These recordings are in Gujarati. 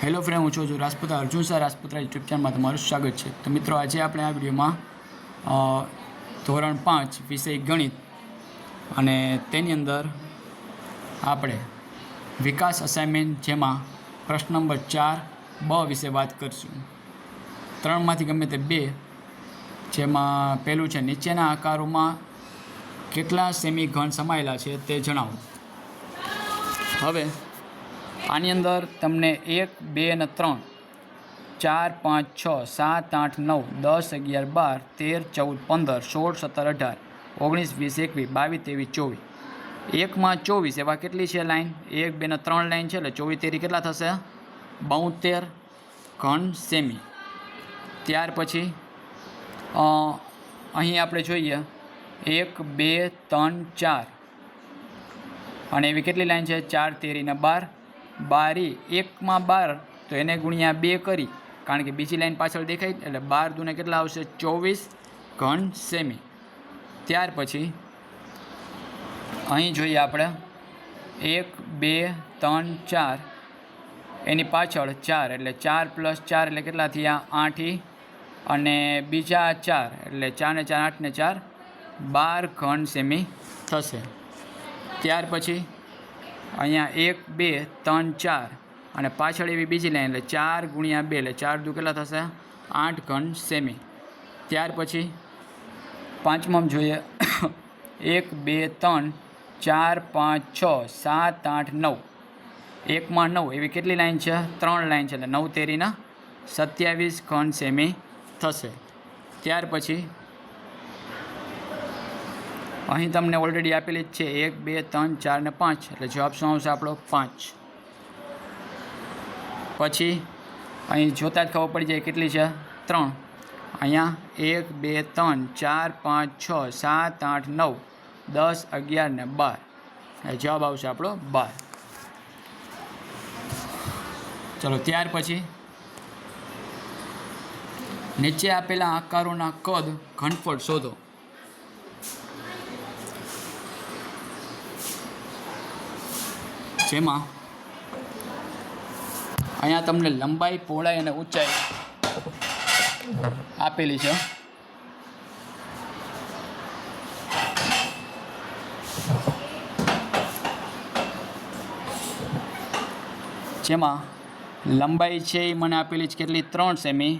હેલો ફ્રેન્ડ હું છું રાજપુતા અર્જુન સર રાજપુતરા યુટ્યુબ ચેનલમાં તમારું સ્વાગત છે. તો મિત્રો, આજે આપણે આ વિડીયોમાં ધોરણ પાંચ વિષય ગણિત અને તેની અંદર આપણે વિકાસ અસાઇનમેન્ટ જેમાં પ્રશ્ન નંબર ચાર, બ વિશે વાત કરીશું. ત્રણમાંથી ગમે તે બે, જેમાં પહેલું છે, નીચેના આકારોમાં કેટલા સેમી ઘન સમાયેલા છે તે જણાવો. હવે આની અંદર તમને એક, બે અને ત્રણ. ચાર, પાંચ, છ, સાત, આઠ, નવ, દસ, અગિયાર, બાર, તેર, ચૌદ, પંદર, સોળ, સત્તર, અઢાર, ઓગણીસ, વીસ, એકવીસ, બાવીસ, ત્રેવીસ, ચોવીસ. એકમાં ચોવીસ, એવા કેટલી છે લાઈન? એક, બે ને ત્રણ લાઈન છે, એટલે ચોવીસ તેરી કેટલા થશે? બોતેર ઘન સેમી. ત્યાર પછી અહીં આપણે જોઈએ, એક, બે, ત્રણ, ચાર. અને એવી કેટલી લાઇન છે? ચાર તેરીને બાર. બારી એકમાં બાર, તો એને ગુણ્યા બે કરી. કારણ કે બીજી લાઈન પાછળ દેખાય એટલે બાર દુને કેટલા આવશે? ચોવીસ ઘન સેમી. ત્યાર પછી અહીં જોઈએ આપણે, એક, બે, ત્રણ, ચાર. એની પાછળ ચાર, એટલે ચાર પ્લસ ચાર એટલે કેટલા થયા? આઠી અને બીજા ચાર, એટલે ચારને ચાર આઠને ચાર, બાર ઘન સેમી થશે. ત્યાર પછી અહીંયા એક, બે, ત્રણ, ચાર. અને પાછળ એવી બીજી લાઈન, એટલે ચાર ગુણ્યા બે, એટલે ચાર દુ કેટલા થશે? આઠ ઘન સેમી. ત્યાર પછી પાંચમાં જોઈએ. એક, બે, ત્રણ, ચાર, પાંચ, છ, સાત, આઠ, નવ. એકમાં નવ, એવી કેટલી લાઈન છે? ત્રણ લાઈન છે, એટલે નવ તેરીના સત્યાવીસ ઘન સેમી થશે. ત્યાર પછી અહીં તમને ઓલરેડી આપેલી જ છે, એક, બે, ત્રણ, ચાર ને પાંચ. એટલે જવાબ શું આવશે આપણો? પાંચ. પછી અહીં જોતાં જ ખબર પડી જાય કેટલી છે? ત્રણ. અહીંયા એક, બે, ત્રણ, ચાર, પાંચ, છ, સાત, આઠ, નવ, દસ, અગિયાર ને બાર. જવાબ આવશે આપણો બાર. ચલો, ત્યાર પછી નીચે આપેલા આકારોના કદ ઘનફળ શોધો. જેમાં અહીંયા તમને લંબાઈ, પહોળાઈ અને ઊંચાઈ આપેલી છે. જેમાં લંબાઈ છે એ મને આપેલી છે કેટલી? ત્રણ સેમી.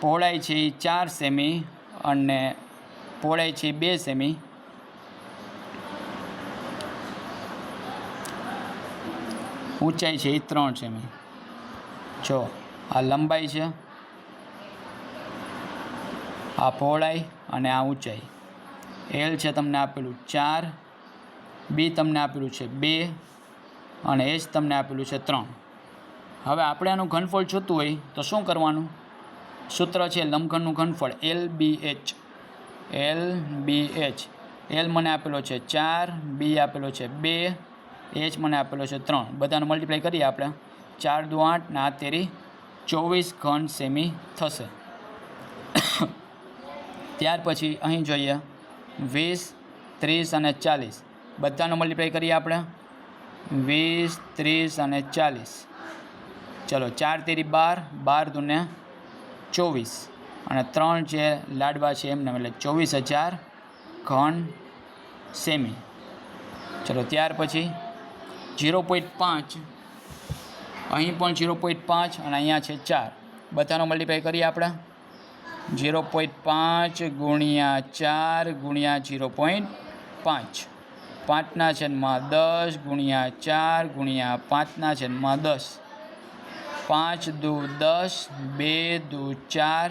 પહોળાઈ છે એ ચાર સેમી અને પહોળાઈ છે બે સેમી. ઊંચાઈ છે એ ત્રણ સેમી જો, આ લંબાઈ છે, આ પહોળાઈ અને આ ઊંચાઈ. એલ છે તમને આપેલું ચાર, બી તમને આપેલું છે બે અને એચ તમને આપેલું છે ત્રણ. હવે આપણે આનું ઘનફળ જોતું હોય તો શું કરવાનું? સૂત્ર છે લંબઘનનું ઘનફળ L B H. L B H. L મને આપેલો છે ચાર, બી આપેલો છે બે એચ મને આપેલો છે ત્રણ. બધાને મલ્ટીપ્લાય કરીએ આપણે. ચાર દુ આઠ, ના તેરી ચોવીસ ઘન સેમી થશે. ત્યાર પછી અહીં જોઈએ. વીસ, ત્રીસ અને ચાલીસ. બધાનો મલ્ટીપ્લાય કરીએ આપણે. વીસ, ત્રીસ અને ચાલીસ. ચલો, ચાર તેરી બાર બાર દુને ચોવીસ. અને ત્રણ જે લાડવા છે એમને, એટલે ચોવીસ હજાર ઘન સેમી ચલો, ત્યાર પછી જીરો પોઈન્ટ પાંચ. અહીં પણ જીરો પોઈન્ટ પાંચ અને અહીંયા છે ચાર. બધાનો મલ્ટીપ્લાય કરીએ આપણે. જીરો પોઈન્ટ પાંચ ગુણ્યા ચાર ગુણ્યા જીરો પોઈન્ટ પાંચ. પાંચના છેદમાં દસ ગુણ્યા ચાર ગુણ્યા પાંચના છેદમાં દસ. પાંચ દુ દસ, બે દુ ચાર,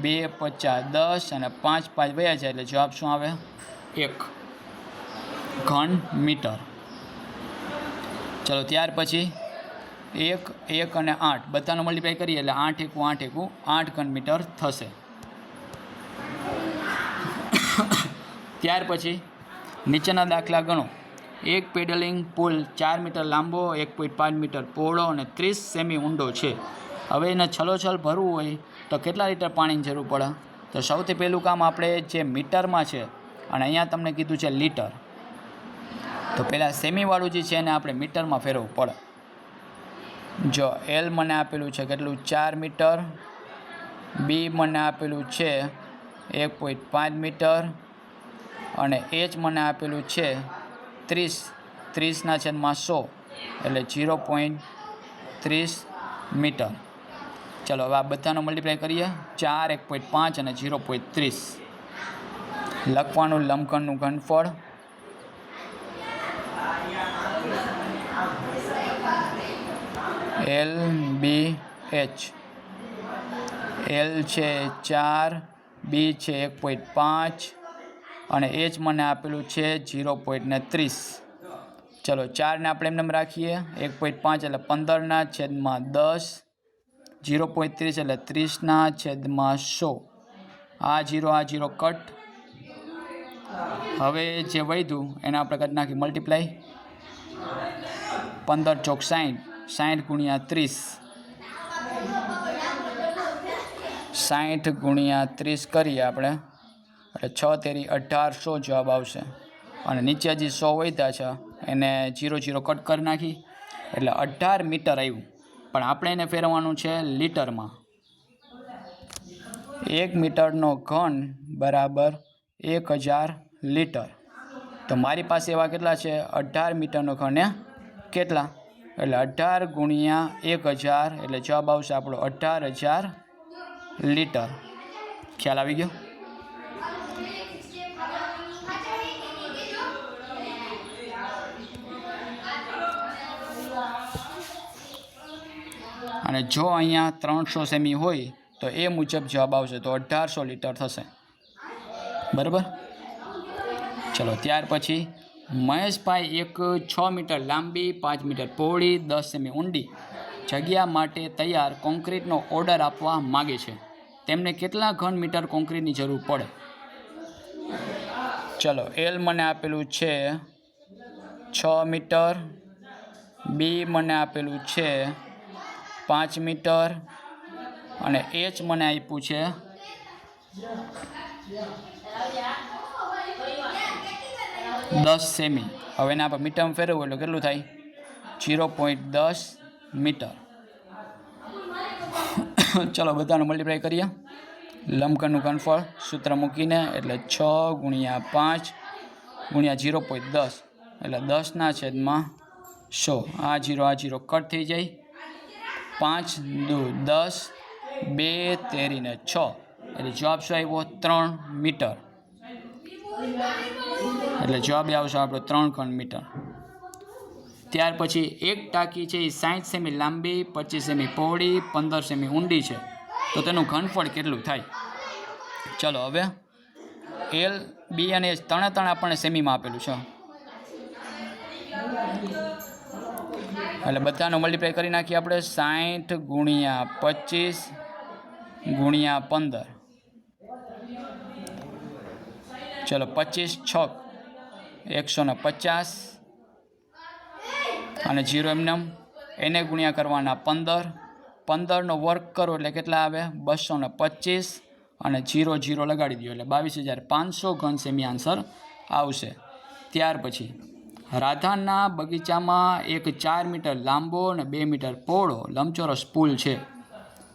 બે પચાસ દસ અને પાંચ પાંચ વયા છે એટલે જવાબ શું આવે? એક. ઘન મીટર. ચલો, ત્યાર પછી એક એક અને આઠ. બધાનો મલ્ટીપ્લાય કરીએ એટલે આઠ એકું આઠ એકું આઠ ઘન મીટર થશે. ત્યાર પછી નીચેના દાખલા ગણો. એક પેડલિંગ પુલ ચાર મીટર લાંબો, એક પોઈન્ટ પાંચ મીટર પહોળો અને ત્રીસ સેમી ઊંડો છે. હવે એને છલોછલ ભરવું હોય તો કેટલા લીટર પાણીની જરૂર પડે? તો સૌથી પહેલું કામ આપણે જે મીટરમાં છે, અને અહીંયા તમને કીધું છે લીટર. તો પહેલાં સેમીવાળું જે છે એને આપણે મીટરમાં ફેરવવું પડે. જો એલ મને આપેલું છે કેટલું? ચાર મીટર. બી મને આપેલું છે એક પોઈન્ટ પાંચ મીટર. અને એચ મને આપેલું છે ત્રીસ. ત્રીસના છેદમાં સો. એટલે જીરો પોઈન્ટ ત્રીસ મીટર. ચલો, હવે આ બધાનો મલ્ટીપ્લાય કરીએ. ચાર, એક પોઈન્ટ પાંચ અને જીરો પોઈન્ટ ત્રીસ. લખવાનું લંબકણનું ઘનફળ. L B H. એલ છે ચાર, બી છે એક પોઈન્ટ પાંચ અને એચ મને આપેલું છે જીરો પોઈન્ટ ને ત્રીસ. ચલો, ચારને આપણે એમને એમ રાખીએ. એક પોઈન્ટ પાંચ એટલે પંદરના છેદમાં દસ જીરો પોઈન્ટ ત્રીસ એટલે ત્રીસના છેદમાં સો. આ જીરો આ જીરો કટ. હવે જે વધ્યું, એને આપણે કટ નાખી મલ્ટીપ્લાય પંદર ચોક સાઠ સાઠ ગુણ્યા ત્રીસ. સાઠ ગુણ્યા ત્રીસ કરીએ આપણે. એટલે છ તેરી અઢારસો જવાબ આવશે. અને નીચે જે સો વધ્યા છે, એને જીરો જીરો કટ કરી નાખી. એટલે અઢાર મીટર આવ્યું. પણ આપણે એને ફેરવવાનું છે લીટરમાં. એક મીટરનો ઘન બરાબર એક હજાર લીટર. તો મારી પાસે એવા કેટલા છે? અઢાર મીટરનો ઘન કેટલા? એટલે અઢાર ગુણ્યા એક હજાર, એટલે જવાબ આવશે આપણો અઢાર હજાર લીટર. ખ્યાલ આવી ગયો? અને જો અહીંયા ત્રણસો સેમી હોય, તો એ મુજબ જવાબ આવશે, તો અઢારસો લીટર થશે. બરાબર? ચલો, ત્યાર પછી મહેશભાઈ એક છ મીટર લાંબી, પાંચ મીટર પહોળી, દસ સેમી ઊંડી જગ્યા માટે તૈયાર કોન્ક્રીટનો ઓર્ડર આપવા માગે છે. તેમને કેટલા ઘન મીટર કોન્ક્રીટની જરૂર પડે? ચલો, એલ મને આપેલું છે છ મીટર, બી મને આપેલું છે પાંચ મીટર અને એચ મને આપ્યું છે દસ સેમી. હવે એના આપણે મીટરમાં ફેરવવું એટલે કેટલું થાય? જીરો પોઈન્ટ દસ મીટર. ચલો, બધાનું મલ્ટીપ્લાય કરીએ. લંબઘનનું ઘનફળ, સૂત્ર મૂકીને, એટલે છ ગુણ્યા પાંચ ગુણ્યા જીરો પોઈન્ટ દસ. એટલે દસના છેદમાં સો. આ જીરો આ જીરો કટ થઈ જાય. પાંચ દુ દસ, બે તેરીને છ. એટલે જવાબ શું આવ્યો? ત્રણ મીટર. એટલે જવાબ આવશે આપણો ત્રણ ઘન મીટર ત્યાર પછી એક ટાંકી છે એ સાઠ સેમી લાંબી, પચીસ સેમી પહોળી, પંદર સેમી ઊંડી છે. તો તેનું ઘનફળ કેટલું થાય? ચલો હવે એલ બી અને એચ ત્રણે ત્રણ આપણને સેમીમાં આપેલું છે. એટલે બધાનો મલ્ટીપ્લાય કરી નાખીએ આપણે. સાઠ ગુણ્યા પચીસ ગુણ્યા પંદર. ચલો પચીસ છક એકસો ને પચાસ અને જીરો એમનેમ. એને ગુણ્યા કરવાના પંદર. પંદરનો વર્ક કરો એટલે કેટલા આવે? બસો ને પચીસ અને જીરો જીરો લગાડી દો એટલે બાવીસ હજાર પાંચસો ઘન સેમી આન્સર આવશે. ત્યાર પછી, રાધાના બગીચામાં એક ચાર મીટર લાંબો અને બે મીટર પહોળો લંબચોરસ પુલ છે.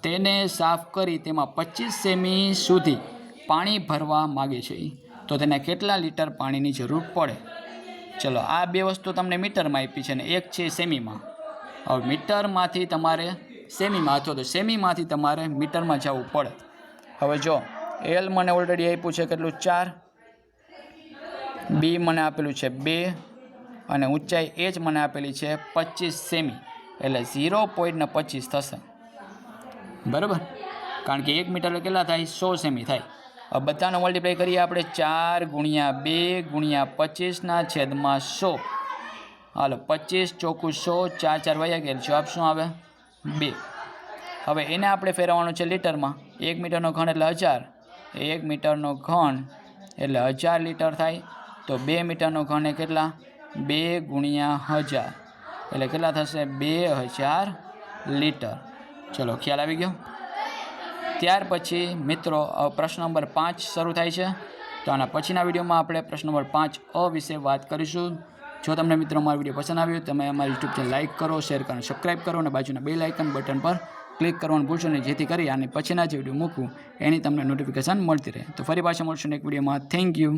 તેને સાફ કરી તેમાં પચીસ સેમી સુધી પાણી ભરવા માગે છે તો તેને કેટલા લીટર પાણીની જરૂર પડે? ચલો, આ બે વસ્તુ તમને મીટરમાં આપી છે ને એક છે સેમીમાં. હવે મીટરમાંથી તમારે સેમીમાં અથવા તો સેમીમાંથી તમારે મીટરમાં જવું પડે. હવે જો એલ મને ઓલરેડી આપ્યું છે કેટલું? ચાર. બી મને આપેલું છે બે. અને ઊંચાઈ એ જ મને આપેલી છે પચીસ સેમી. એટલે ઝીરો પોઈન્ટને પચીસ થશે. બરાબર? કારણ કે એક મીટર કેટલા થાય? સો સેમી થાય. બધાનો મલ્ટીપ્લાય કરીએ આપણે ચાર ગુણ્યા બે ગુણ્યા પચીસના છેદમાં સો. હાલો, પચીસ ચોખ્ખું સો, ચાર ચાર વાગ્યા ગયા. જવાબ શું આવે? બે. હવે એને આપણે ફેરવવાનું છે લીટરમાં. એક મીટરનો ઘણ એટલે હજાર. એક મીટરનો ઘણ એટલે હજાર લીટર થાય. તો બે મીટરનો ઘણ એ કેટલા? બે ગુણ્યા હજાર. એટલે કેટલા થશે? બે હજાર લીટર. ચલો, ખ્યાલ આવી ગયો? ત્યાર પછી મિત્રો પ્રશ્ન નંબર પાંચ શરૂ થાય છે. તો આના પછીના વિડીયોમાં આપણે પ્રશ્ન નંબર પાંચ અ વિશે વાત કરીશું. જો તમને મિત્રો અમારો વીડિયો પસંદ આવ્યો, તમે અમારી યુટ્યુબ ચેનલ લાઇક કરો, શેર કરો સબસ્ક્રાઇબ કરો અને બાજુના બે લાઇકન બટન પર ક્લિક કરવાનું ભૂલશો નહીં. જેથી કરી અને પછીના જે વીડિયો મૂકું, એની તમને નોટિફિકેશન મળતી રહે. તો ફરી પાછા મળશું એક વિડીયોમાં. Thank you.